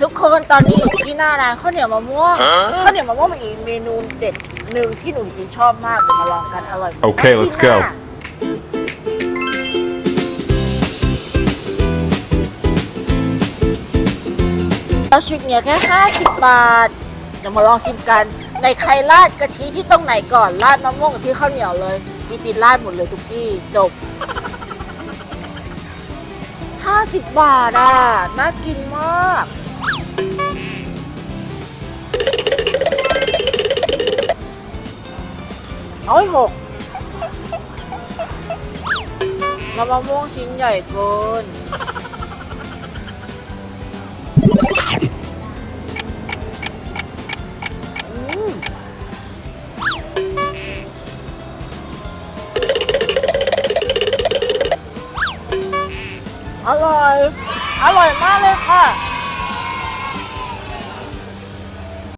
ทุกคนตอนนี้อยู่ที่หน้าร้านข้าวเหนียวมะม่วงข้าวเหนียวมะม่วงเป็นอีกเมนูเด็ดหนึ่งที่หนูจริงๆชอบมากเดี๋ยวมาลองกันอร่อยมาก Okay, let's go แล้วชุดเนี้ยแค่ 50 บาท เดี๋ยวมาลองชิมกัน ในใครราดกะทิที่ตรงไหนก่อนราดมะม่วงกับที่ข้าวเหนียวเลยพี่ตินราดหมดเลยทุกที่จบ 50 บาทอะ น่ากินมาก อ้ยหกแล้มะม่วงชิ้นใหญ่เกินอร่อย อร่อยมากเลยค่ะ